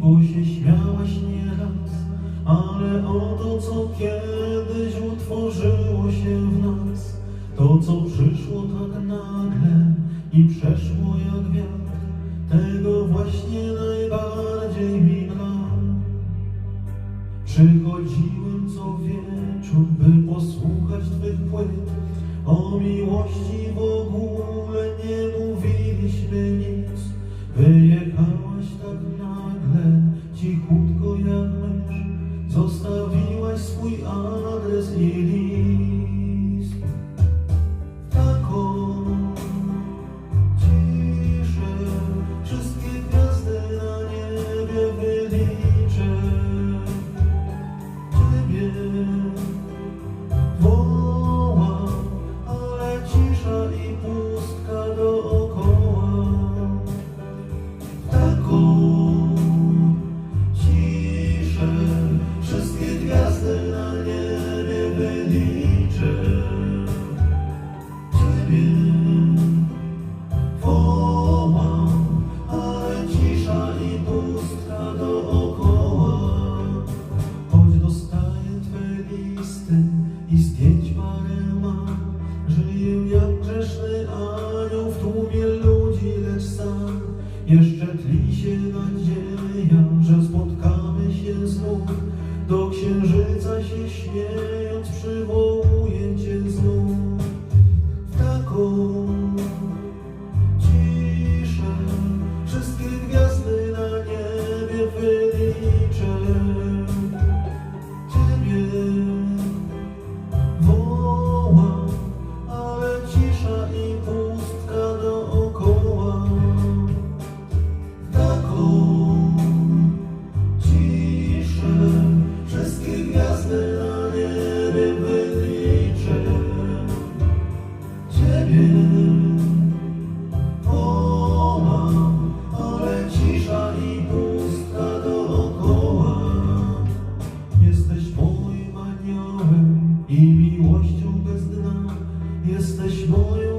bo się śmiałaś nieraz, ale o to, co kiedyś utworzyło się w nas, to, co przyszło tak nagle i przeszło jak wiatr, tego właśnie najbardziej mi brak. Przychodziłem co wieczór, by posłuchać Twych płyt o miłości w ogóle. Zostawiłaś swój adres i jeszcze tli się nadzieja, że spotkamy się znów. Do księżyca się śmiejąc przywołuję Jesteś moją